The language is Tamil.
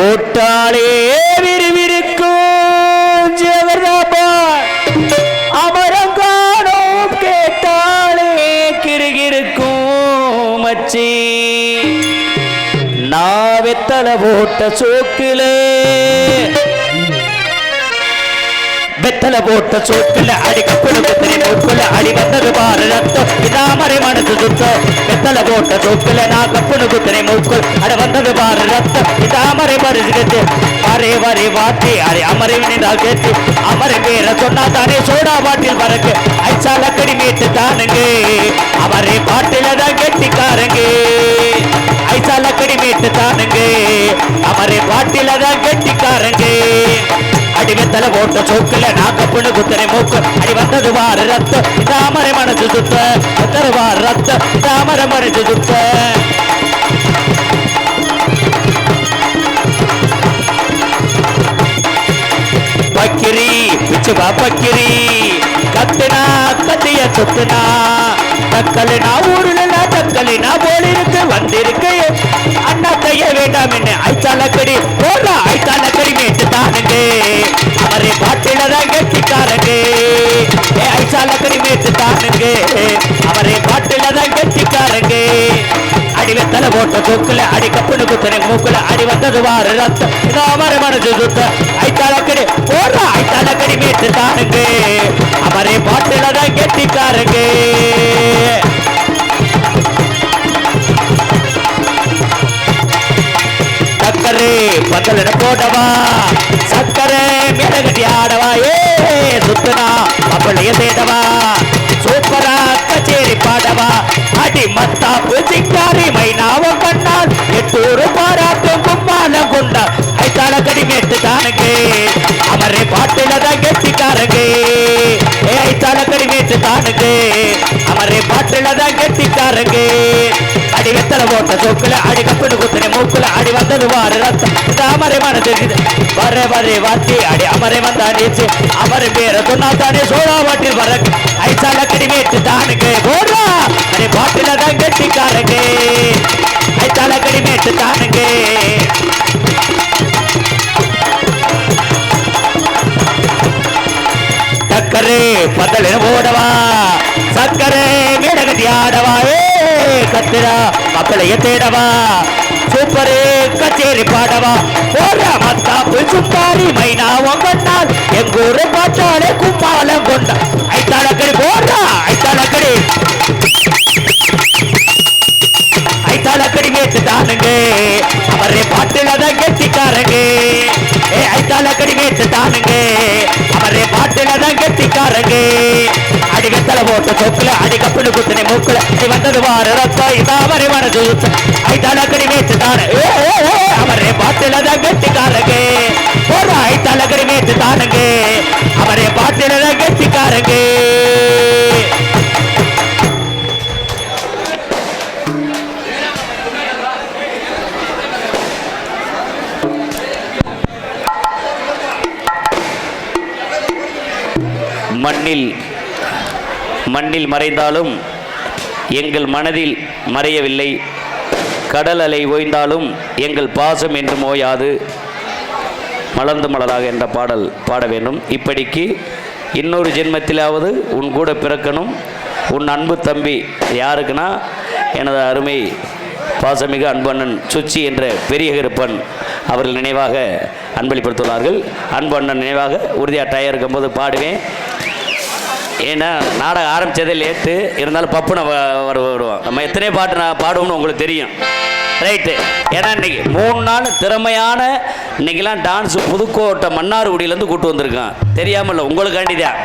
போட்டாலே விரிவிருக்கும் ஜெகதாபா அமரம் காணோம் கேட்டாலே கிருகிருக்கும் மச்சி. நாவெத்தலை போட்ட சோக்கிலே. வெத்தலை போட்ட சோக்குல அடி கப்பலு அடி வந்தது பாரு ரத்தம் இதாமரை மனசு சுத்தம் வெத்தல போட்ட சோக்குல நான் கப்பலு குத்திரி மூக்குள் அட வந்தது பாரு ரத்தம் இதாமரை பரிசு கட்டு அரே வரே வாட்டி அரே அமரை நின்றால் கேட்டு அமரை பேர சொன்னா தானே சோடா பாட்டில் பறக்கு. ஐச்சால கடி மீட்டு தானுங்க. அவரே பாட்டில தான் கெட்டிக்காரங்க. ஐசால கடி மீட்டு தானுங்க. அவரே பாட்டில தான் தல வெத்தல போட்ட சோக்குல நாக்கப்புண்ணு குத்தனை மூக்கு அடி வந்தது வார ரத்தம் தாமரை மனசு சுத்த வந்தது வார ரத்தம் தாமரை மனசு சுத்த பக்கிரி பிச்சுவா பக்கிரி கத்துனா கத்திய சுத்துனா தக்கலினா ஊருல தக்கலினா போலிருக்கு வந்திருக்கு ஐத்தாலக்கடி அவரே பாட்டில தான் கெட்டிக்காரங்க அடி வெத்தல போட்ட தூக்குல அடி கப்புனு குத்துன மூக்குல அடி வந்தது வாரு ரத்தம். அவர மனசு சுத்த. ஐத்தாலக்கடி போடுறா ஐத்தாலக்கடி மேட்டு அவரே பாட்டில தான் கெட்டிக்காரங்க சக்கரே பத்தலிட போடவா சக்கரே மேலகட்டி ஆடவா ஏ சுத்துனா அப்பளைய தேடவா சூப்பரா கச்சேரி பாடவா. அடி மத்தாப்பு சிங்காரி மைனாவும் கண்ணால் எட்டூரு பாராட்டும் கும்மாலம் கொண்டா ஐத்தால கடி மேட்டு தானுங்க அவரே பாட்டுல தான் கெட்டிக்காரங்க. ஏ ஐத்தாள கடி மேட்டு தானுங்க அவரே பாட்டுல தான் மேல போட்ட சோக்குல அடி கப்பனு குத்துனே மூக்குல அடி வந்தது வாரு ரத்தம். தாமரை மனது வர வரே வாத்தி அடி அமரை வந்தா நீச்சு. அமரை பேர சொன்னா தானே சோழா வாட்டில் வர ஐசால கடிமேட்டு தானுக்கு போடுறா அடி பாட்டில தான் கெட்டிக்காரங்க. ஐசால கடிமேட்டு தானுங்க சக்கரே பந்தலின ஓடவா சக்கரே மேடகட்டி ஆடவாவே கத்துரா மக்களைய தேடவா? சூப்பரு கச்சேரி பாடவா? போற மத்தாப்பு சுப்பாரி மைனா ஒங்கண்ணால் எங்கூரு பார்த்தாலே கும்மாலம் கொண்டா ஐத்தாளக்கடி போடுறா ஐத்தாளக்கடி ஐத்தாளக்கடி கேட்டு தானுங்க அவரே பாட்டுல தான் கெட்டிக்காரங்க ஏ ஐத்தாளக்கடி கேட்டு தானுங்க அவரே பாட்டு அடிகத்தல போட்ட சொக்குல அடிக்கப்புனு குத்துனை மூக்குல. அடி வந்தது வார ரத்தம் இதாவரை மனது ஐத்தாளக்கடி மேட்டு தானு ஏ ஏ, ஏ, அவரே பாட்டுல தான் கெட்டிக்காரங்க. போற ஐத்தாளக்கடி மேட்டு தானுங்க அவரே பாட்டுல தான் கெட்டிக்காரங்க. மண்ணில் மண்ணில் மறைந்தாலும் எங்கள் மனதில் மறையவில்லை. கடல் அலை ஓய்ந்தாலும் எங்கள் பாசம் என்றும் ஓயாது. மலர்ந்து மலராக என்ற பாடல் பாட வேண்டும். இப்படிக்கு இன்னொரு ஜென்மத்திலாவது உன் கூட பிறக்கணும். உன் அன்பு தம்பி யாருக்குன்னா எனது அருமை பாசமிகு அன்பண்ணன் சுச்சி என்ற பெரிய கருப்பன் அவர்கள் நினைவாக அன்பளிப்படுத்துள்ளார்கள் அன்பு அண்ணன் நினைவாக உறுதியாக டயர் இருக்கும்போது பாடுவேன். ஏன்னா நாடகம் ஆரம்பித்ததே லேட்டு. இருந்தாலும் பப்பு வ- வரு வருவோம் நம்ம எத்தனை பாட்டு நான் பாடுவோம்னு உங்களுக்கு தெரியும். ரைட்டு. ஏன்னா இன்னைக்கு மூணு நாள் திறமையான இன்னைக்கெல்லாம் டான்ஸ் புதுக்கோட்டை மன்னார்குடியிலேருந்து கூட்டு வந்திருக்கான். தெரியாமல் இல்லை உங்களுக்காண்டி தான்